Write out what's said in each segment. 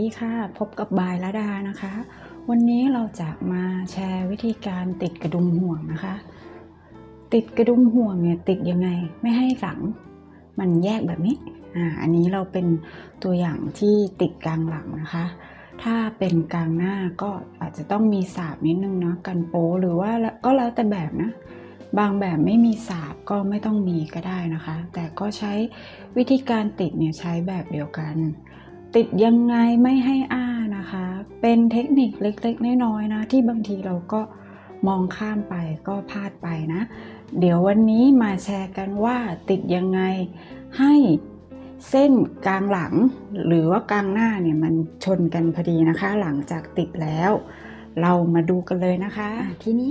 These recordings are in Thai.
ดีค่ะ พบกับบายละดานะคะ วันนี้เราจะมาแชร์วิธีการติดกระดุมห่วงนะคะ ติดกระดุมห่วงเนี่ยติดยังไงไม่ให้หลังมันแยกแบบนี้อ่าอันนี้เราเป็นตัวอย่างที่ติดกลางหลังนะคะ ถ้าเป็นกลางหน้าก็อาจจะต้องมีสาบนิดนึงเนาะกันโป๊หรือว่าก็แล้วแต่แบบนะบางแบบไม่มีสาบก็ไม่ต้องมีก็ได้นะคะ แต่ก็ใช้วิธีการติดเนี่ยใช้แบบเดียวกัน ติดยังไงไม่ให้อ้านะคะ เป็นเทคนิคเล็กๆน้อยๆนะ ที่บางทีเราก็มองข้ามไปก็พลาดไปนะ เดี๋ยววันนี้มาแชร์กันว่าติดยังไงให้เส้นกลางหลัง หรือว่ากลางหน้าเนี่ยมันชนกันพอดีนะคะ หลังจากติดแล้ว เรามาดูกันเลยนะคะทีนี้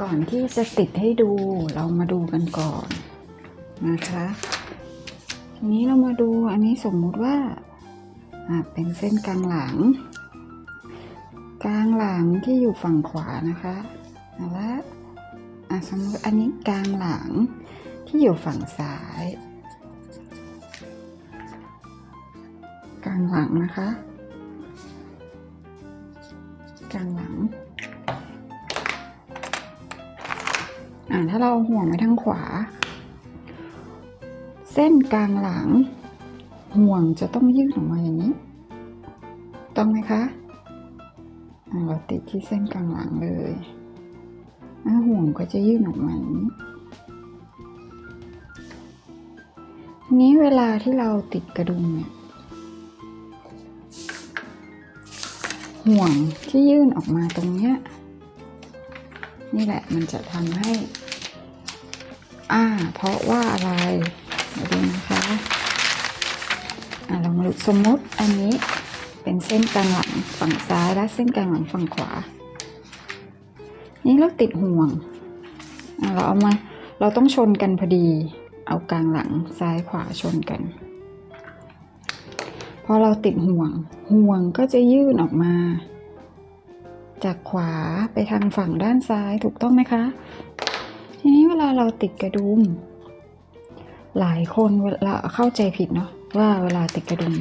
ก่อนที่จะติดให้ดูเรามาดูกันก่อนนะคะ ทีนี้เรามาดูอันนี้สมมุติว่า เป็นเส้นกลางหลัง กลางหลังที่อยู่ฝั่งขวานะคะเอาละอะสมมติอันนี้กลางหลังที่อยู่ฝั่งซ้าย กลางหลังนะคะ กลางหลังอ่าถ้าเราห่วงไว้ทางขวา เส้นกลางหลัง ห่วงจะต้องยื่นออกมาอย่างนี้ ต้องไหมคะเราติดที่เส้นกลางหลังเลยห่วงก็จะยื่นออกมาอย่างนี้ทีนี้เวลาที่เราติดกระดุมเนี่ยห่วงที่ยื่นออกมาตรงเนี้ยนี่แหละมันจะทำให้ อ่า เพราะว่าอะไรดูนะคะ อ่าเรามาดูสมมติอันนี้เป็นเส้นกลางหลังฝั่งซ้ายและเส้นกลางหลังฝั่งขวา นี่เราติดห่วง เราเอามา เราต้องชนกันพอดี เอากลางหลังซ้ายขวาชนกัน พอเราติดห่วง ห่วงก็จะยื่นออกมา จากขวาไปทางฝั่งด้านซ้ายถูกต้องไหมคะ ทีนี้เวลาเราติดกระดุม หลายคนเวลาเข้าใจผิดเนาะ ว่าเวลาติดกระดุม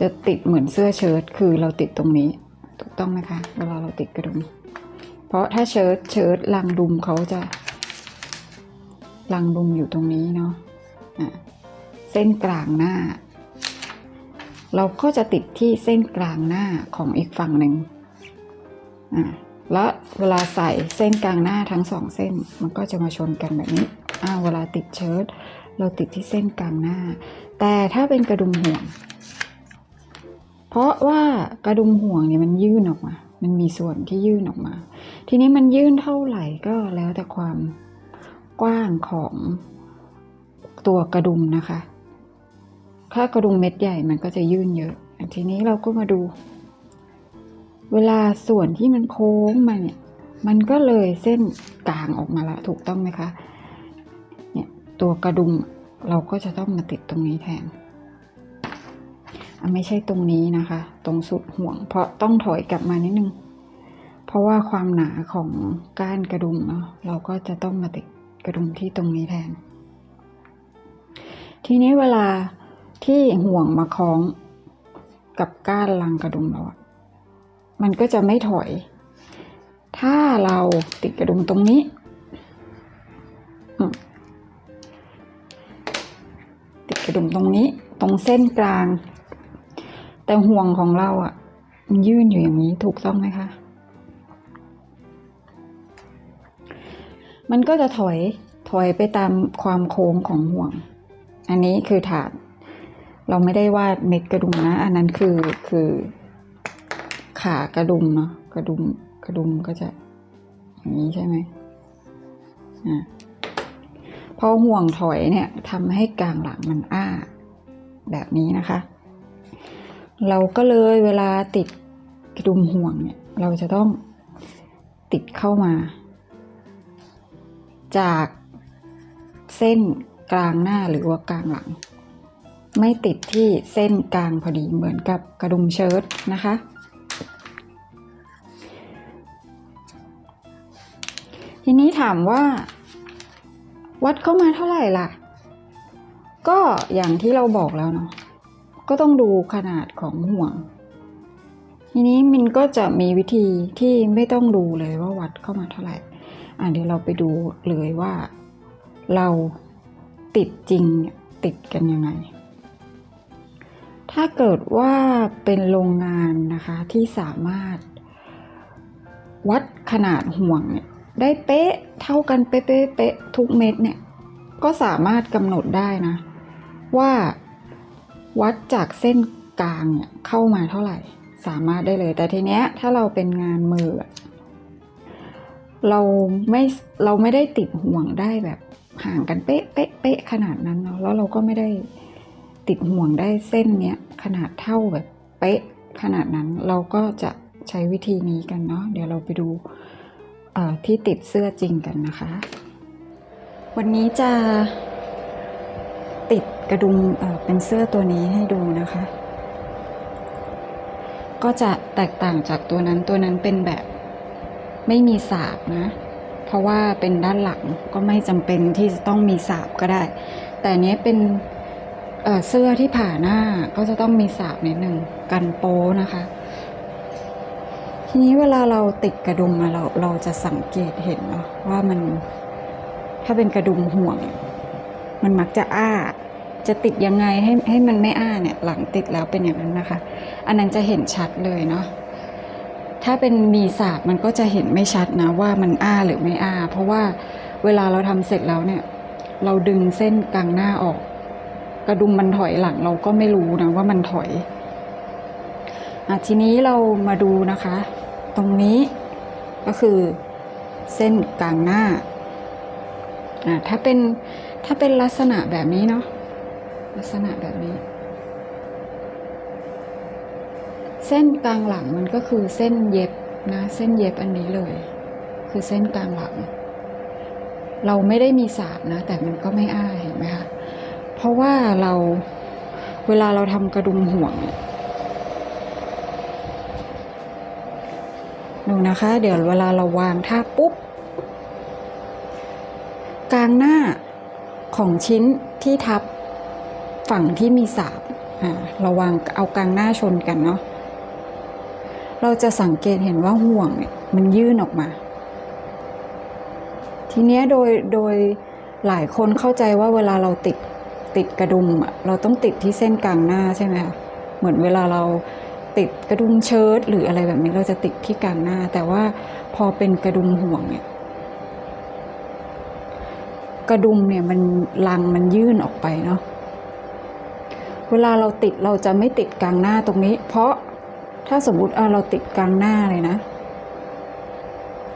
จะติดเหมือนเสื้อเชิ้ตคือเราติดตรงนี้ ถูกต้องไหมคะเวลาเราติดกระดุม เพราะถ้าเชิ้ตเชิ้ตลังดุมเขาจะลังดุมอยู่ตรงนี้เนาะะเส้นกลางหน้า เราก็จะติดที่เส้นกลางหน้าของอีกฝั่งหนึ่งแล้วเวลาใส่เส้นกลางหน้าทั้งสองเส้นมันก็จะมาชนกันแบบนี้เวลาติดเชิ้ตเราติดที่เส้นกลางหน้า แต่ถ้าเป็นกระดุมห่วง เพราะว่ากระดุมห่วงเนี่ยมันยื่นออกมา มันมีส่วนที่ยื่นออกมา ทีนี้มันยื่นเท่าไหร่ก็แล้วแต่ความกว้างของตัวกระดุมนะคะ ถ้ากระดุมเม็ดใหญ่มันก็จะยื่นเยอะ ทีนี้เราก็มาดู เวลาส่วนที่มันโค้งมาเนี่ย มันก็เลยเส้นกลางออกมาละ ถูกต้องไหมคะ เนี่ยตัวกระดุม เราก็จะต้องมาติดตรงนี้แทนไม่ใช่ตรงนี้นะคะ ตรงสุดห่วง เพราะต้องถอยกลับมานิดนึง เพราะว่าความหนาของก้านกระดุมเนาะเราก็จะต้องมาติดกระดุมที่ตรงนี้แทน ทีนี้เวลาที่ห่วงมาคล้องกับก้านลังกระดุมเราอะมันก็จะไม่ถอย ถ้าเราติดกระดุมตรงนี้ ติดกระดุมตรงนี้ ตรงเส้นกลาง แต่ห่วงของเราอะมันยื่นอยู่อย่างนี้ถูกต้องไหมคะ มันก็จะถอยถอยไปตามความโค้งของห่วง อันนี้คือฐาน เราไม่ได้วาดเม็ดกระดุมนะ อันนั้นคือคือ ขากระดุมเนาะกระดุมกระดุมก็จะอย่างนี้ใช่ไหมอ่า พอห่วงถอยเนี่ยทำให้กลางหลังมันอ้า แบบนี้นะคะ เราก็เลยเวลาติดกระดุมห่วงเนี่ยเราจะต้องติดเข้ามา จากเส้นกลางหน้าหรือว่ากลางหลัง ไม่ติดที่เส้นกลางพอดีเหมือนกับกระดุมเชิ้ตนะคะ ทีนี้ถามว่า วัดเข้ามาเท่าไหร่ล่ะ ก็อย่างที่เราบอกแล้วเนาะก็ต้องดูขนาดของห่วง ทีนี้มินก็จะมีวิธีที่ไม่ต้องดูเลยว่าวัดเข้ามาเท่าไหร่ อะเดี๋ยวเราไปดูเลยว่าเราติดจริงเนี่ยติดกันยังไง ถ้าเกิดว่าเป็นโรงงานนะคะที่สามารถวัดขนาดห่วงเนี่ย ได้เป๊ะเท่ากันเป๊ะเป๊ะทุกเม็ดเนี่ยก็สามารถกำหนดได้นะ ว่าวัดจากเส้นกลางเนี่ยเข้ามาเท่าไหร่ สามารถได้เลย แต่ทีเนี้ยถ้าเราเป็นงานมือ เราไม่เราไม่ได้ติดห่วงได้แบบห่างกันเป๊ะเป๊ะเป๊ะขนาดนั้นเนาะแล้วเราก็ไม่ได้ติดห่วงได้เส้นเนี้ยขนาดเท่าแบบเป๊ะขนาดนั้นเราก็จะใช้วิธีนี้กันเนาะเดี๋ยวเราไปดู ที่ติดเสื้อจริงกันนะคะ วันนี้จะติดกระดุมเป็นเสื้อตัวนี้ให้ดูนะคะ ก็จะแตกต่างจากตัวนั้นตัวนั้นเป็นแบบไม่มีสาบนะ เพราะว่าเป็นด้านหลังก็ไม่จำเป็นที่จะต้องมีสาบก็ได้ แต่นี้เป็นเเสื้อที่ผ่าหน้าก็จะต้องมีสาบนิดหนึ่งกันโป้นะคะ ทีนี้เวลาเราติดกระดุมมาเราเราจะสังเกตเห็นเนาะว่ามันถ้าเป็นกระดุมห่วง มันมักจะอ้า จะติดยังไงให้ให้มันไม่อ้าเนี่ยหลังติดแล้วเป็นอย่างนั้นนะคะ อันนั้นจะเห็นชัดเลยเนาะถ้าเป็นมีสาบมันก็จะเห็นไม่ชัดนะว่ามันอ้าหรือไม่อ้า เพราะว่าเวลาเราทำเสร็จแล้วเนี่ย เราดึงเส้นกลางหน้าออก กระดุมมันถอยหลังเราก็ไม่รู้นะว่ามันถอย ทีนี้เรามาดูนะคะ ตรงนี้ก็คือเส้นกลางหน้าอ่าถ้าเป็นถ้าเป็นลักษณะแบบนี้เนาะลักษณะแบบนี้ เส้นกลางหลังมันก็คือเส้นเย็บนะเส้นเย็บอันนี้เลย คือเส้นกลางหลัง เราไม่ได้มีสาบนะ แต่มันก็ไม่อ้าเห็นไหมคะเพราะว่าเราเวลาเราทำกระดุมห่วงเนี่ย ดูนะคะ เดี๋ยวเวลาเราวางท่าปุ๊บ กลางหน้าของชิ้นที่ทับฝั่งที่มีสาบอ่าเราวางเอากลางหน้าชนกันเนาะ เราจะสังเกตเห็นว่าห่วงเนี่ยมันยื่นออกมา ทีเนี้ยโดยโดยหลายคนเข้าใจว่าเวลาเราติดติดกระดุมอะเราต้องติดที่เส้นกลางหน้าใช่ไหมคะ เหมือนเวลาเรา ติดกระดุมเชิ้ตหรืออะไรแบบนี้เราจะติดที่กลางหน้า แต่ว่าพอเป็นกระดุมห่วงเนี่ยกระดุมเนี่ยมันลังมันยื่นออกไปเนาะเวลาเราติดเราจะไม่ติดกลางหน้าตรงนี้ เพราะถ้าสมมติเเราติดกลางหน้าเลยนะ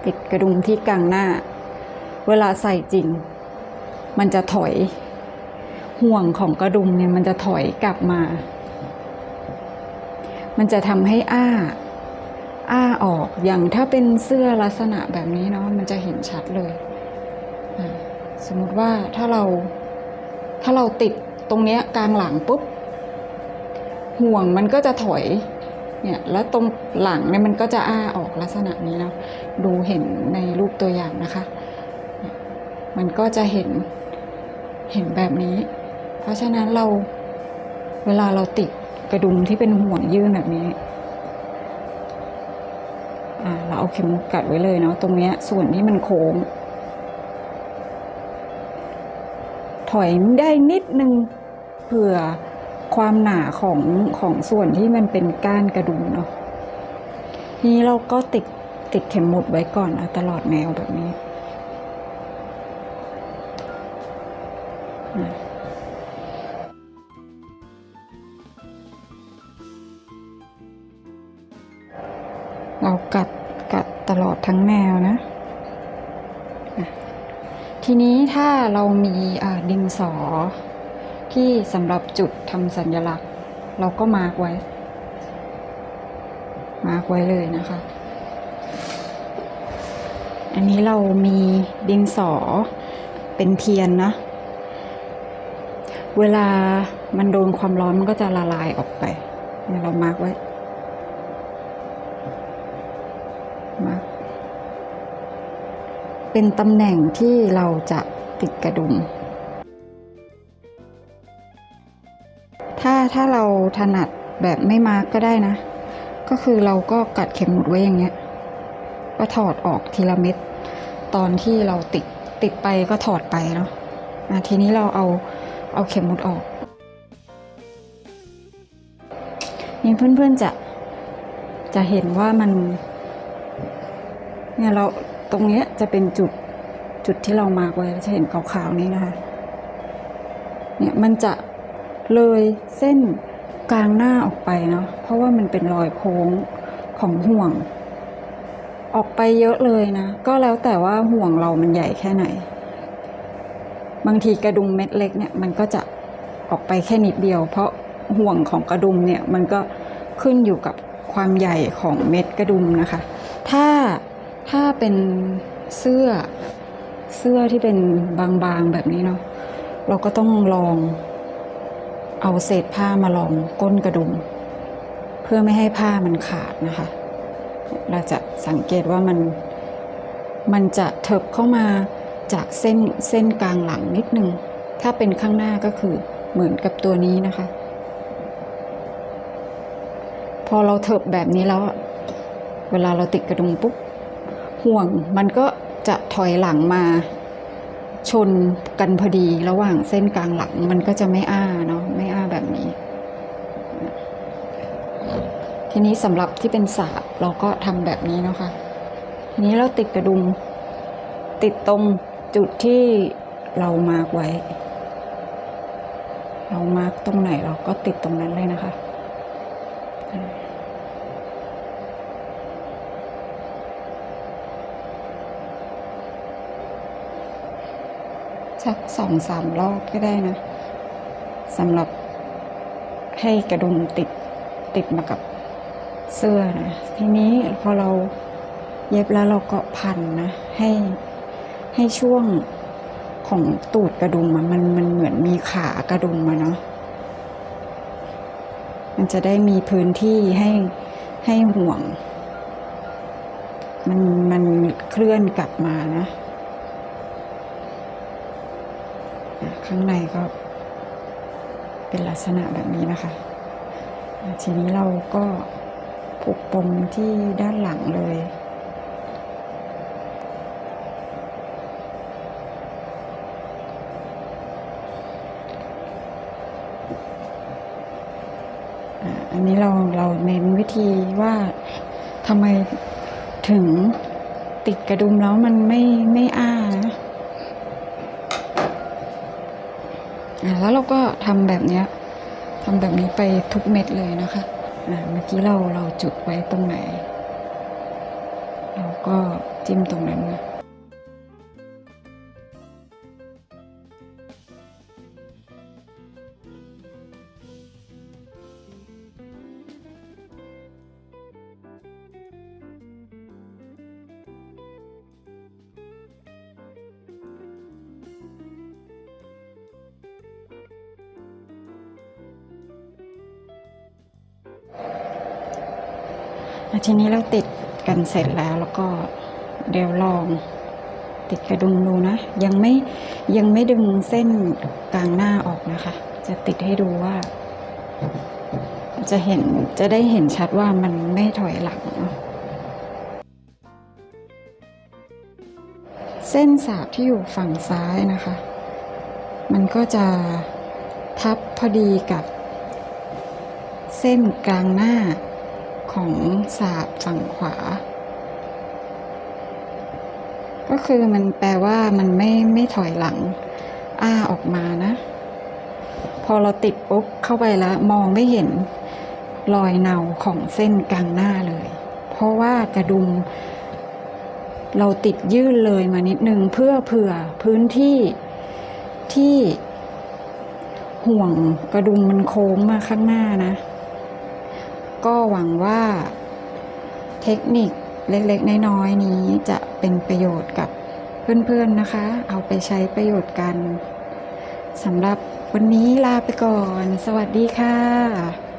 ติดกระดุมที่กลางหน้า เวลาใส่จริง มันจะถอยห่วงของกระดุมเนี่ยมันจะถอยกลับมา มันจะทำให้อ้า อ้าออกอย่างถ้าเป็นเสื้อลักษณะแบบนี้เนาะมันจะเห็นชัดเลยสมมุติว่าถ้าเราถ้าเราติดตรงเนี้ยกลางหลังปุ๊บ ห่วงมันก็จะถอยเนี่ยแล้วตรงหลังเนี่ยมันก็จะอ้าออกลักษณะนี้เนาะดูเห็นในรูปตัวอย่างนะคะ มันก็จะเห็นเห็นแบบนี้ เพราะฉะนั้นเราเวลาเราติด กระดุมที่เป็นห่วงยื่นแบบนี้เราเอาเข็มกัดไว้เลยเนาะตรงเนี้ยส่วนที่มันโค้ง ถอยได้นิดนึงเผื่อความหนาของของส่วนที่มันเป็นก้านกระดุมเนาะทีนี้เราก็ติดติดเข็มหมุดไว้ก่อนนะตลอดแนวแบบนี้ ทั้งแนวนะ ทีนี้ถ้าเรามีดินสอ ที่สำหรับจุดทำสัญลักษณ์ เราก็มาร์กไว้ มาร์กไว้เลยนะคะ อันนี้เรามีดินสอเป็นเทียนนะ เวลามันโดนความร้อนมันก็จะละลายออกไปเนี่ยเรามาร์กไว้ มาร์ก เป็นตำแหน่งที่เราจะติดกระดุม ถ้าถ้าเราถนัดแบบไม่มาร์กก็ได้นะ ก็คือเราก็กัดเข็มหมุดไว้อย่างเงี้ย ก็ถอดออกทีละเม็ด ตอนที่เราติดติดไปก็ถอดไปเนาะะทีนี้เราเอาเอาเข็มหมุดออก นี่เพื่อนๆจะจะเห็นว่ามันเนี่ยเรา ตรงนี้จะเป็นจุดจุดที่เรามาร์กไว้จะเห็นขาวๆนี้นะคะเนี่ยมันจะเลยเส้นกลางหน้าออกไปเนาะเพราะว่ามันเป็นรอยโค้งของห่วง ออกไปเยอะเลยนะ ก็แล้วแต่ว่าห่วงเรามันใหญ่แค่ไหน บางทีกระดุมเม็ดเล็กเนี่ยมันก็จะออกไปแค่นิดเดียว เพราะห่วงของกระดุมเนี่ยมันก็ขึ้นอยู่กับความใหญ่ของเม็ดกระดุมนะคะ ถ้า ถ้าเป็นเสื้อเสื้อที่เป็นบางๆแบบนี้เนาะเราก็ต้องลอง เอาเศษผ้ามาลองก้นกระดุม เพื่อไม่ให้ผ้ามันขาดนะคะ เราจะสังเกตว่ามันมันจะเถิบเข้ามาจากเส้นเส้นกลางหลังนิดนึง ถ้าเป็นข้างหน้าก็คือเหมือนกับตัวนี้นะคะ พอเราเถิบแบบนี้แล้ว เวลาเราติดกระดุมปุ๊บ ห่วงมันก็จะถอยหลังมาชนกันพอดีระหว่างเส้นกลางหลังมันก็จะไม่อ้าเนาะไม่อ้าแบบนี้ ทีนี้สำหรับที่เป็นสาบเราก็ทำแบบนี้เนาะคะทีนี้เราติดกระดุม ติดตรงจุดที่เรามาร์กไว้ เรามาร์กตรงไหนเราก็ติดตรงนั้นเลยนะคะ สักสองสามรอบก็ได้นะสำหรับให้กระดุมติดติดมากับเสื้อนะทีนี้พอเราเย็บแล้วเราก็พันนะให้ให้ช่วงของตูดกระดุมมันมันเหมือนมีขากระดุมมาเนาะมันจะได้มีพื้นที่ให้ให้ห่วง มันมันเคลื่อนกลับมานะ ข้างในก็เป็นลักษณะแบบนี้นะคะ ทีนี้เราก็ผูกปมที่ด้านหลังเลย อันนี้เราเราเน้นวิธีว่าทำไมถึงติดกระดุมแล้วมันไม่ไม่อ้านะ อะ แล้วเราก็ทำแบบเนี้ยทำแบบนี้ไปทุกเม็ดเลยนะคะอะเมื่อกี้เราเราจุดไว้ตรงไหน เราก็จิ้มตรงนั้นนะ ทีนี้เราติดกันเสร็จแล้วแล้วก็เดี๋ยวลองติดกระดุมดูนะ ยังไม่ยังไม่ดึงเส้นกลางหน้าออกนะคะ จะติดให้ดูว่า จะเห็นจะได้เห็นชัดว่ามันไม่ถอยหลัง เส้นสาบที่อยู่ฝั่งซ้ายนะคะ มันก็จะทับพอดีกับเส้นกลางหน้า ของสาบฝั่งขวา ก็คือมันแปลว่ามันไม่ไม่ถอยหลัง อ้าออกมานะ พอเราติดปุ๊บเข้าไปแล้ว มองไม่เห็นรอยเนาของเส้นกลางหน้าเลย เพราะว่ากระดุม เราติดยื่นเลยมานิดนึงเพื่อเผื่อพื้นที่ที่ห่วงกระดุมมันโค้งมาข้างหน้านะ ก็หวังว่าเทคนิคเล็กๆ น้อยๆ นี้จะเป็นประโยชน์กับเพื่อนๆนะคะ เอาไปใช้ประโยชน์กันสำหรับวันนี้ลาไปก่อน สวัสดีค่ะ